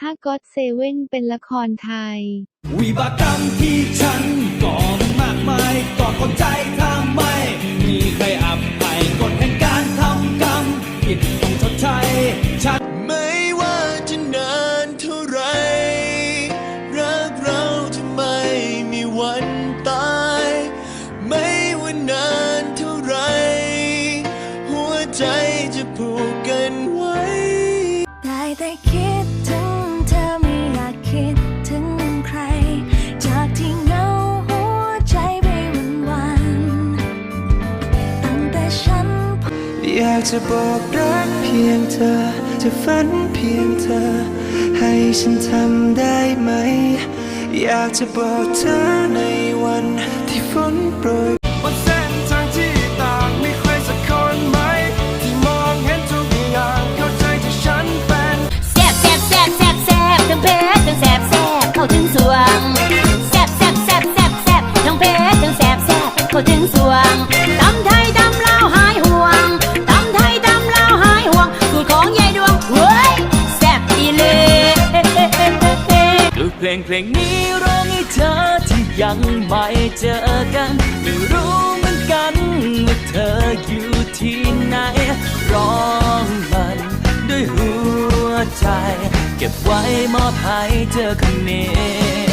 ถ้าก็อดเซเว่นเป็นละครไทย วิบากกรรมที่ฉันก่อมันมากมายก่อคนใจทำไม มีใครอับไปกฎแห่งการทำกรรมผิดต้องชดใช้ฉันไม่ว่าจะนานเท่าไร รักเราจะไม่มีวันตาย ไม่ว่านานเท่าไร หัวใจ อยากจะบอกรักเพียงเธอ จะฝันเพียงเธอ ให้ฉันทำได้ไหม อยากจะบอกเธอในวันที่ฝนโปรยบนเส้นทางที่ต่างมีใครสักคนไหม ที่มองเห็นทุกอย่างเข้าใจที่ฉันเป็นแซ่บแซ่บแซ่บแซ่บแซ่บทั้งเพชรทั้งแซ่บแซ่บเข้าถึงสวงแซ่บแซ่บแซ่บแซ่บแซ่บทั้งเพชรทั้งแซ่บแซ่บเข้าถึงสวง เพลงเพลงนี้ร้องให้เธอที่ยังไม่เจอกัน ไม่รู้เหมือนกันว่าเธออยู่ที่ไหน ร้องมันด้วยหัวใจ เก็บไว้มอบให้เธอคนนี้